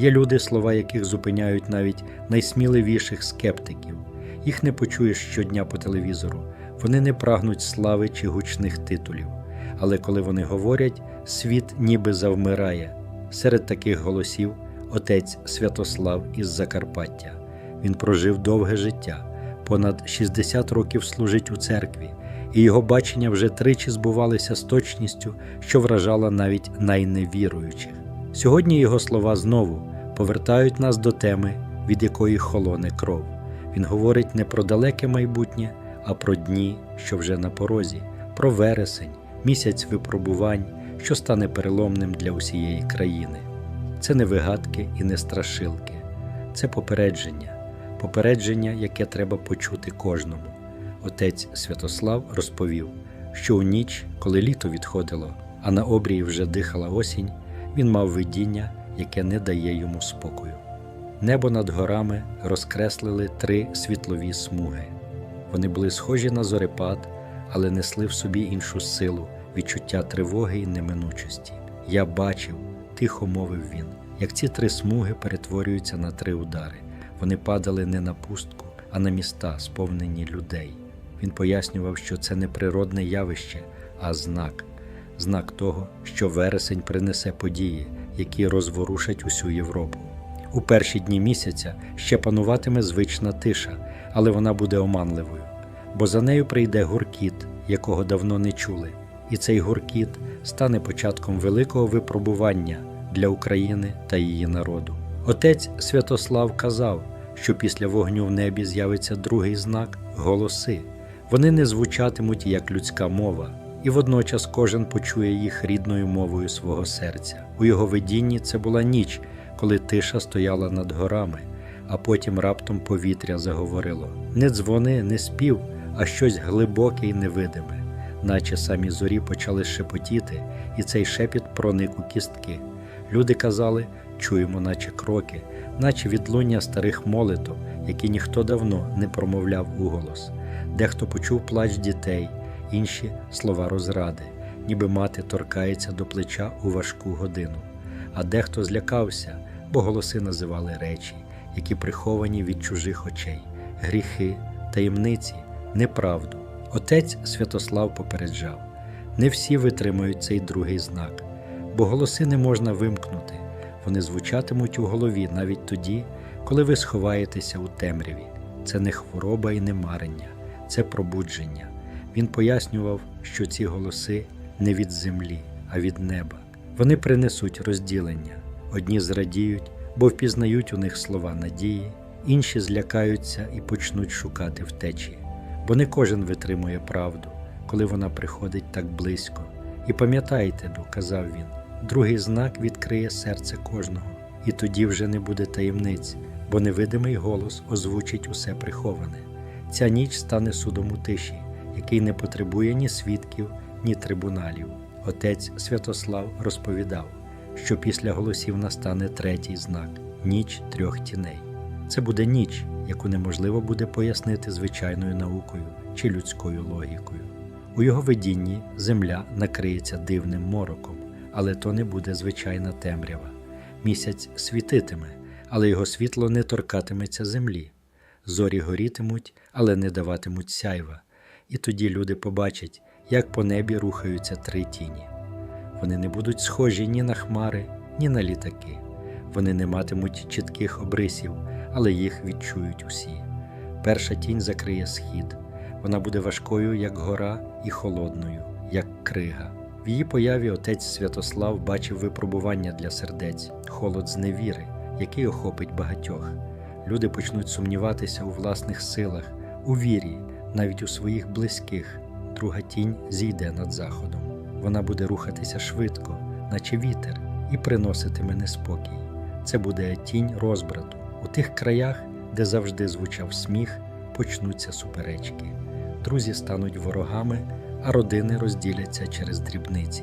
Є люди, слова яких зупиняють навіть найсміливіших скептиків. Їх не почуєш щодня по телевізору. Вони не прагнуть слави чи гучних титулів. Але коли вони говорять, світ ніби завмирає. Серед таких голосів отець Святослав із Закарпаття. Він прожив довге життя, понад 60 років служить у церкві, і його бачення вже тричі збувалися з точністю, що вражала навіть найневіруючих. Сьогодні його слова знову повертають нас до теми, від якої холоне кров. Він говорить не про далеке майбутнє, а про дні, що вже на порозі, про вересень, місяць випробувань, що стане переломним для усієї країни. Це не вигадки і не страшилки, це попередження, попередження, яке треба почути кожному. Отець Святослав розповів, що у ніч, коли літо відходило, а на обрії вже дихала осінь, він мав видіння, яке не дає йому спокою. Небо над горами розкреслили три світлові смуги. Вони були схожі на зорепад, але несли в собі іншу силу, відчуття тривоги і неминучості. Я бачив, тихо мовив він, як ці три смуги перетворюються на три удари. Вони падали не на пустку, а на міста, сповнені людей. Він пояснював, що це не природне явище, а знак, знак того, що вересень принесе події, які розворушать усю Європу. У перші дні місяця ще пануватиме звична тиша, але вона буде оманливою, бо за нею прийде гуркіт, якого давно не чули, і цей гуркіт стане початком великого випробування для України та її народу. Отець Святослав казав, що після вогню в небі з'явиться другий знак голоси. Вони не звучатимуть як людська мова, і водночас кожен почує їх рідною мовою свого серця. У його видінні це була ніч, коли тиша стояла над горами, а потім раптом повітря заговорило: не дзвони, не спів, а щось глибоке і невидиме, наче самі зорі почали шепотіти, і цей шепіт проник у кістки. Люди казали, чуємо, наче кроки, наче відлуння старих молитов, які ніхто давно не промовляв уголос. Дехто почув плач дітей, інші слова розради, ніби мати торкається до плеча у важку годину. А дехто злякався, бо голоси називали речі, які приховані від чужих очей, гріхи, таємниці, неправду. Отець Святослав попереджав: не всі витримують цей другий знак, бо голоси не можна вимкнути, вони звучатимуть у голові навіть тоді, коли ви сховаєтеся у темряві. Це не хвороба і не марення, це пробудження. Він пояснював, що ці голоси не від землі, а від неба. Вони принесуть розділення. Одні зрадіють, бо впізнають у них слова надії, інші злякаються і почнуть шукати втечі. Бо не кожен витримує правду, коли вона приходить так близько. І пам'ятайте, ну, казав він, другий знак відкриє серце кожного, і тоді вже не буде таємниць, бо невидимий голос озвучить усе приховане. Ця ніч стане судом у тиші, який не потребує ні свідків, ні трибуналів. Отець Святослав розповідав, що після голосів настане третій знак ніч трьох тіней. Це буде ніч, яку неможливо буде пояснити звичайною наукою чи людською логікою. У його видінні земля накриється дивним мороком, але то не буде звичайна темрява. Місяць світитиме, але його світло не торкатиметься землі. Зорі горітимуть, але не даватимуть сяйва, і тоді люди побачать, як по небі рухаються три тіні. Вони не будуть схожі ні на хмари, ні на літаки. Вони не матимуть чітких обрисів, але їх відчують усі. Перша тінь закриє схід. Вона буде важкою, як гора, і холодною, як крига. В її появі отець Святослав бачив випробування для сердець, холод зневіри, який охопить багатьох. Люди почнуть сумніватися у власних силах, у вірі, навіть у своїх близьких. Друга тінь зійде над заходом. Вона буде рухатися швидко, наче вітер, і приноситиме неспокій. Це буде тінь розбрату. У тих краях, де завжди звучав сміх, почнуться суперечки. Друзі стануть ворогами, а родини розділяться через дрібниці.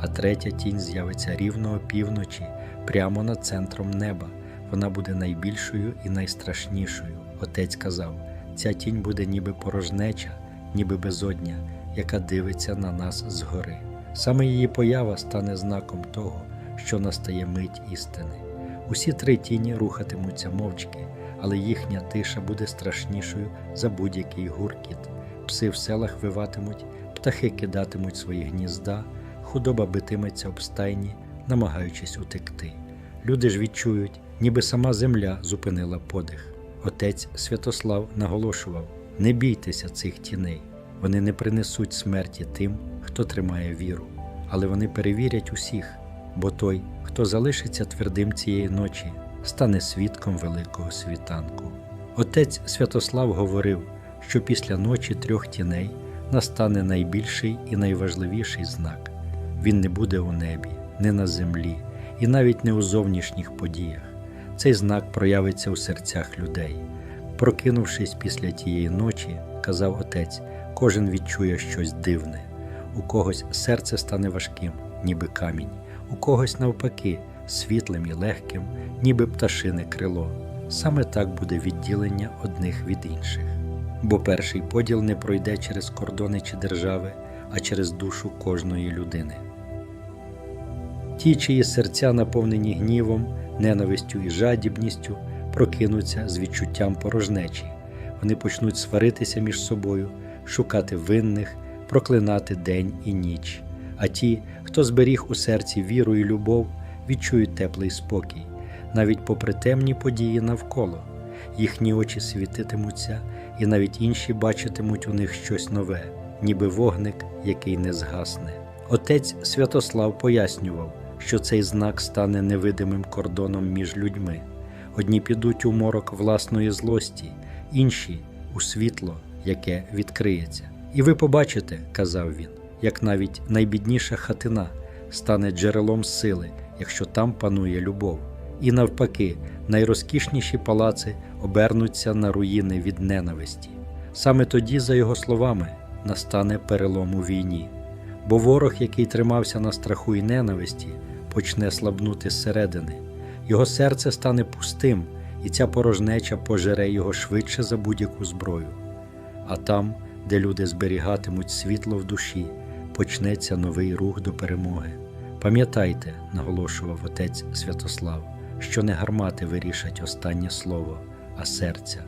А третя тінь з'явиться рівно опівночі, прямо над центром неба. Вона буде найбільшою і найстрашнішою. Отець казав: ця тінь буде ніби порожнеча, ніби безодня, яка дивиться на нас згори. Саме її поява стане знаком того, що настає мить істини. Усі три тіні рухатимуться мовчки, але їхня тиша буде страшнішою за будь-який гуркіт. Пси в селах виватимуть, птахи кидатимуть свої гнізда, худоба битиметься об стайні, намагаючись утекти. Люди ж відчують, ніби сама земля зупинила подих. Отець Святослав наголошував: не бійтеся цих тіней, вони не принесуть смерті тим, хто тримає віру, але вони перевірять усіх, бо той, хто залишиться твердим цієї ночі, стане свідком великого світанку. Отець Святослав говорив, що після ночі трьох тіней настане найбільший і найважливіший знак. Він не буде у небі, не на землі і навіть не у зовнішніх подіях. Цей знак проявиться у серцях людей. Прокинувшись після тієї ночі, казав отець, кожен відчує щось дивне. У когось серце стане важким, ніби камінь, у когось навпаки, світлим і легким, ніби пташине крило. Саме так буде відділення одних від інших. Бо перший поділ не пройде через кордони чи держави, а через душу кожної людини. Ті, чиї серця наповнені гнівом, ненавистю і жадібністю, прокинуться з відчуттям порожнечі. Вони почнуть сваритися між собою, шукати винних, проклинати день і ніч. А ті, хто зберіг у серці віру і любов, відчують теплий спокій, навіть попри темні події навколо. Їхні очі світитимуться, і навіть інші бачитимуть у них щось нове, ніби вогник, який не згасне. Отець Святослав пояснював, що цей знак стане невидимим кордоном між людьми. Одні підуть у морок власної злості, інші у світло, яке відкриється. І ви побачите, казав він, як навіть найбідніша хатина стане джерелом сили, якщо там панує любов. І навпаки, найрозкішніші палаци обернуться на руїни від ненависті. Саме тоді, за його словами, настане перелом у війні. Бо ворог, який тримався на страху і ненависті, почне слабнути зсередини. Його серце стане пустим, і ця порожнеча пожере його швидше за будь-яку зброю. А там, де люди зберігатимуть світло в душі, почнеться новий рух до перемоги. Пам'ятайте, наголошував отець Святослав, що не гармати вирішать останнє слово, а серця.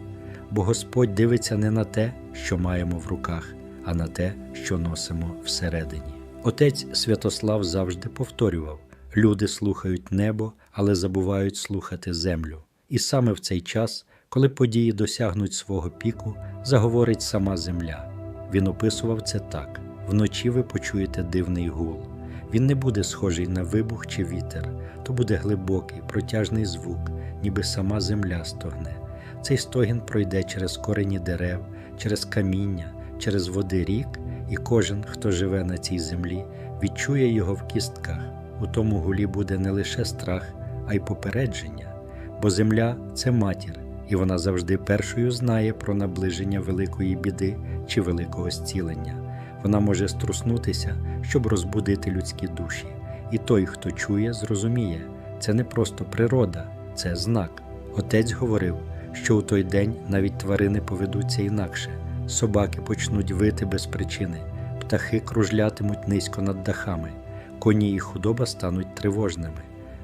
Бо Господь дивиться не на те, що маємо в руках, а на те, що носимо всередині. Отець Святослав завжди повторював: люди слухають небо, але забувають слухати землю. І саме в цей час, коли події досягнуть свого піку, заговорить сама земля. Він описував це так: вночі ви почуєте дивний гул. Він не буде схожий на вибух чи вітер, то буде глибокий, протяжний звук, ніби сама земля стогне. Цей стогін пройде через корені дерев, через каміння, через води рік, і кожен, хто живе на цій землі, відчує його в кістках. У тому гулі буде не лише страх, а й попередження, бо земля це матір, і вона завжди першою знає про наближення великої біди чи великого зцілення. Вона може струснутися, щоб розбудити людські душі. І той, хто чує, зрозуміє, це не просто природа, це знак. Отець говорив, що у той день навіть тварини поведуться інакше, собаки почнуть вити без причини, птахи кружлятимуть низько над дахами, коні і худоба стануть тривожними.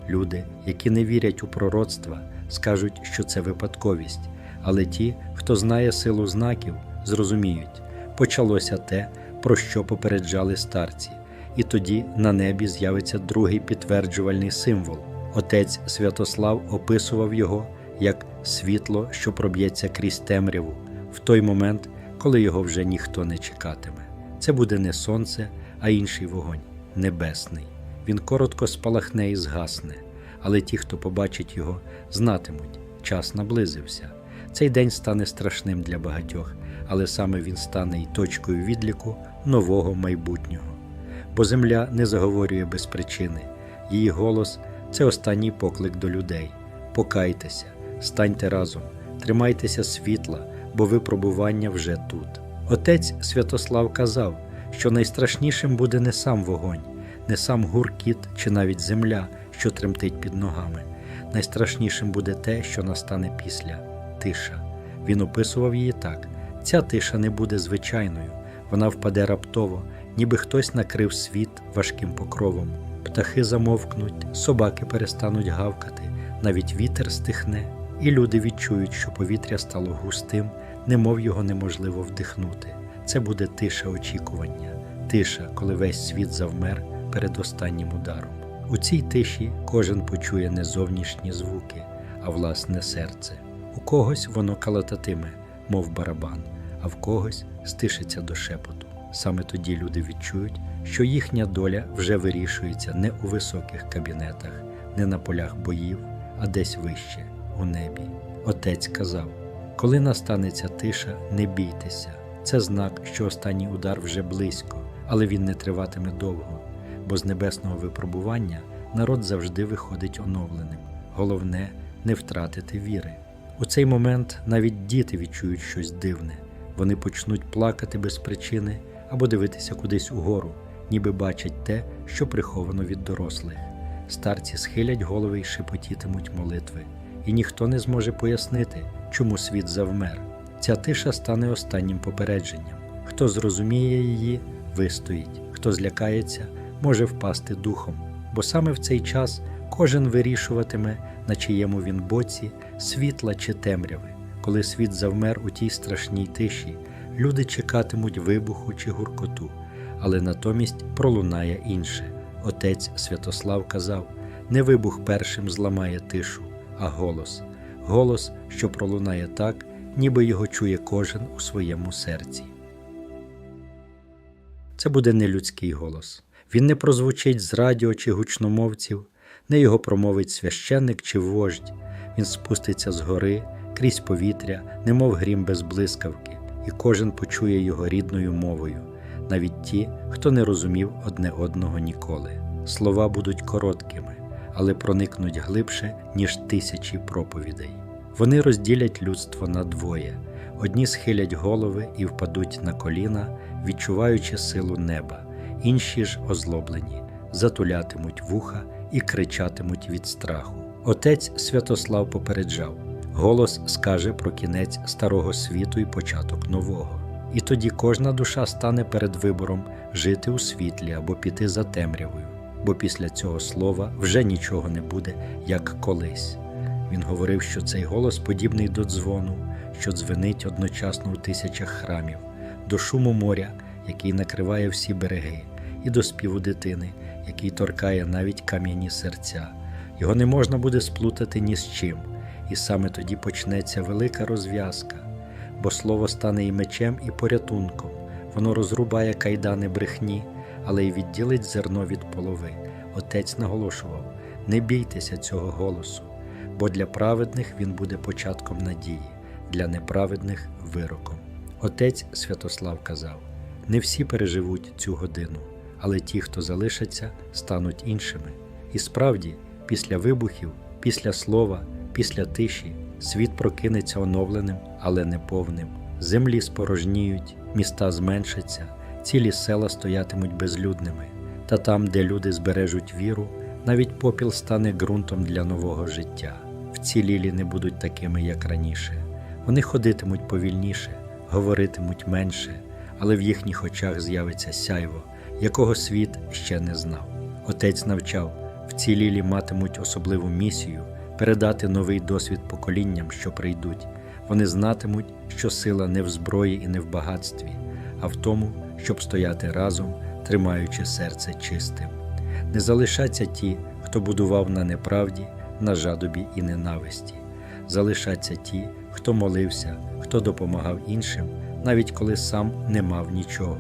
Люди, які не вірять у пророцтва, скажуть, що це випадковість, але ті, хто знає силу знаків, зрозуміють, почалося те, про що попереджали старці, і тоді на небі з'явиться другий підтверджувальний символ. Отець Святослав описував його як світло, що проб'ється крізь темряву, в той момент, коли його вже ніхто не чекатиме. Це буде не сонце, а інший вогонь небесний. Він коротко спалахне і згасне, але ті, хто побачить його, знатимуть, час наблизився. Цей день стане страшним для багатьох, але саме він стане й точкою відліку нового майбутнього. Бо земля не заговорює без причини, її голос це останній поклик до людей. Покайтеся, станьте разом, тримайтеся світла, бо випробування вже тут. Отець Святослав казав, що найстрашнішим буде не сам вогонь, не сам гуркіт чи навіть земля, що тремтить під ногами. Найстрашнішим буде те, що настане після тиша. Він описував її так: ця тиша не буде звичайною, вона впаде раптово, ніби хтось накрив світ важким покровом. Птахи замовкнуть, собаки перестануть гавкати, навіть вітер стихне, і люди відчують, що повітря стало густим, немов його неможливо вдихнути. Це буде тиша очікування, тиша, коли весь світ завмер перед останнім ударом. У цій тиші кожен почує не зовнішні звуки, а власне серце. У когось воно калататиме, мов барабан, а в когось стишиться до шепоту. Саме тоді люди відчують, що їхня доля вже вирішується не у високих кабінетах, не на полях боїв, а десь вище, у небі. Отець казав: коли настанеться тиша, не бійтеся. Це знак, що останній удар вже близько, але він не триватиме довго, бо з небесного випробування народ завжди виходить оновленим. Головне не втратити віри. У цей момент навіть діти відчують щось дивне. Вони почнуть плакати без причини або дивитися кудись угору, ніби бачать те, що приховано від дорослих. Старці схилять голови й шепотітимуть молитви, і ніхто не зможе пояснити, чому світ завмер. Ця тиша стане останнім попередженням. Хто зрозуміє її, вистоїть, хто злякається, може впасти духом, бо саме в цей час кожен вирішуватиме, на чиєму він боці, світла чи темряви. Коли світ завмер у тій страшній тиші, люди чекатимуть вибуху чи гуркоту, але натомість пролунає інше. Отець Святослав казав: не вибух першим зламає тишу, а голос, голос, що пролунає так, ніби його чує кожен у своєму серці. Це буде не людський голос. Він не прозвучить з радіо чи гучномовців, не його промовить священник чи вождь. Він спуститься з гори крізь повітря, немов грім без блискавки, і кожен почує його рідною мовою, навіть ті, хто не розумів одне одного ніколи. Слова будуть короткими, але проникнуть глибше, ніж тисячі проповідей. Вони розділять людство на двоє: одні схилять голови і впадуть на коліна, відчуваючи силу неба, інші ж озлоблені, затулятимуть вуха і кричатимуть від страху. Отець Святослав попереджав: голос скаже про кінець старого світу і початок нового. І тоді кожна душа стане перед вибором жити у світлі або піти за темрявою, бо після цього слова вже нічого не буде, як колись. Він говорив, що цей голос подібний до дзвону, що дзвенить одночасно у тисячах храмів, до шуму моря, який накриває всі береги, і до співу дитини, який торкає навіть кам'яні серця. Його не можна буде сплутати ні з чим, і саме тоді почнеться велика розв'язка, бо слово стане і мечем, і порятунком, воно розрубає кайдани брехні, але й відділить зерно від полови. Отець наголошував: не бійтеся цього голосу бо для праведних він буде початком надії, для неправедних вироком. Отець Святослав казав: не всі переживуть цю годину, але ті, хто залишаться, стануть іншими. І справді, після вибухів, після слова, після тиші, світ прокинеться оновленим, але не повним. Землі спорожніють, міста зменшаться, цілі села стоятимуть безлюдними, та там, де люди збережуть віру, навіть попіл стане ґрунтом для нового життя. Вцілілі не будуть такими, як раніше. Вони ходитимуть повільніше, говоритимуть менше, але в їхніх очах з'явиться сяйво, якого світ ще не знав. Отець навчав, вцілілі матимуть особливу місію передати новий досвід поколінням, що прийдуть. Вони знатимуть, що сила не в зброї і не в багатстві, а в тому, щоб стояти разом, тримаючи серце чистим. Не залишаться ті, хто будував на неправді, на жадобі і ненависті. Залишаться ті, хто молився, хто допомагав іншим, навіть коли сам не мав нічого.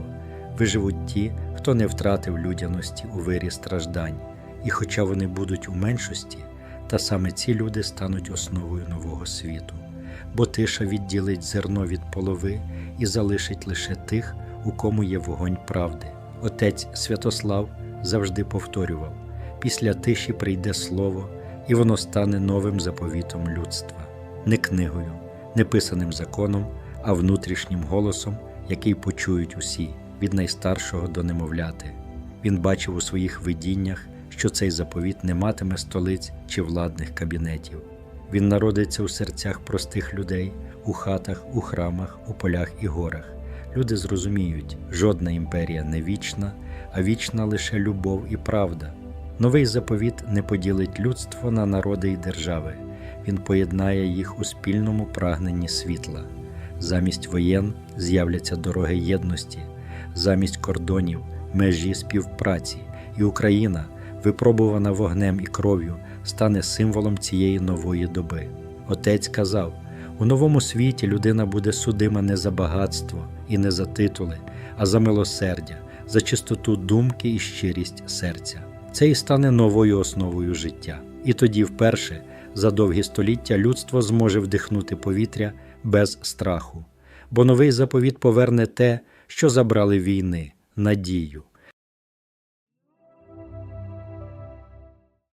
Виживуть ті, хто не втратив людяності у вирі страждань, і хоча вони будуть у меншості, та саме ці люди стануть основою нового світу, бо тиша відділить зерно від полови і залишить лише тих, у кому є вогонь правди. Отець Святослав завжди повторював: після тиші прийде слово, і воно стане новим заповітом людства, не книгою, не писаним законом, а внутрішнім голосом, який почують усі, від найстаршого до немовляти. Він бачив у своїх видіннях, що цей заповіт не матиме столиць чи владних кабінетів. Він народиться у серцях простих людей, у хатах, у храмах, у полях і горах. Люди зрозуміють, жодна імперія не вічна, а вічна лише любов і правда. Новий заповіт не поділить людство на народи і держави. Він поєднає їх у спільному прагненні світла. Замість воєн з'являться дороги єдності, замість кордонів межі співпраці, і Україна, випробувана вогнем і кров'ю, стане символом цієї нової доби. Отець казав: у новому світі людина буде судима не за багатство і не за титули, а за милосердя, за чистоту думки і щирість серця. Це і стане новою основою життя. І тоді, вперше, за довгі століття, людство зможе вдихнути повітря без страху, бо новий заповіт поверне те, що забрали війни, надію.